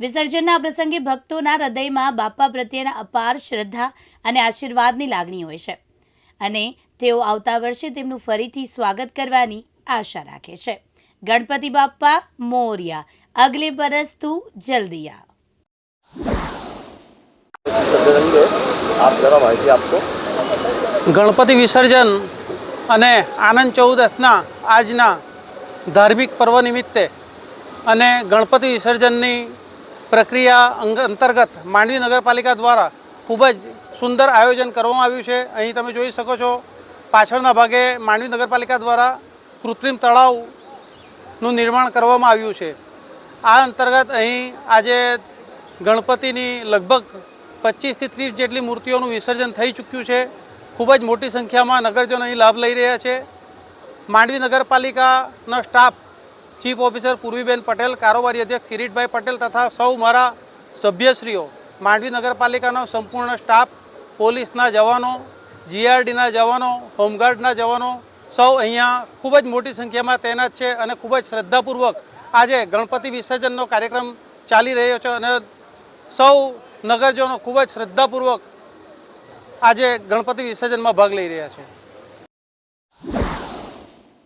વિસર્જનના પ્રસંગે ભક્તોના હૃદયમાં બાપા પ્રત્યેના અપાર શ્રદ્ધા અને આશીર્વાદની લાગણી હોય છે. અને તેઓ આવતા વર્ષે તેમનું ફરીથી સ્વાગત કરવાની આશા રાખે છે. ગણપતિ બાપા મોરિયા. અગલે વરસ તું જલ્દીયા. ગણપતિ વિસર્જન અને આનંદ ચૌદસના આજના ધાર્મિક પર્વ નિમિત્તે અને ગણપતિ વિસર્જનની પ્રક્રિયા અંતર્ગત માંડવી નગરપાલિકા દ્વારા ખૂબ જ સુંદર આયોજન કરવામાં આવ્યું છે. અહીં તમે જોઈ શકો છો, પાછળના ભાગે માંડવી નગરપાલિકા દ્વારા કૃત્રિમ તળાવનું નિર્માણ કરવામાં આવ્યું છે. આ અંતર્ગત અહીં આજે ગણપતિની લગભગ પચીસથી ત્રીસ જેટલી મૂર્તિઓનું વિસર્જન થઈ ચૂક્યું છે. ખૂબ જ મોટી સંખ્યામાં નગરજનો અહીં લાભ લઈ રહ્યા છે. Mandvi નગરપાલિકાનો staff chief officer Purviben Patel, કારોબારી અધ્યક્ષ કિરીટભાઈ પટેલ તથા સૌ મારા સભ્યશ્રીઓ, માંડવી નગરપાલિકાનો સંપૂર્ણ સ્ટાફ, પોલીસના જવાનો, જીઆરડીના જવાનો, હોમગાર્ડના જવાનો, સૌ અહીંયા ખૂબ જ મોટી સંખ્યામાં તૈનાત છે અને ખૂબ જ શ્રદ્ધાપૂર્વક આજે ગણપતિ વિસર્જનનો કાર્યક્રમ ચાલી રહ્યો છે અને સૌ નગરજનો ખૂબ જ શ્રદ્ધાપૂર્વક આજે ગણપતિ વિસર્જનમાં ભાગ લઈ રહ્યા છે.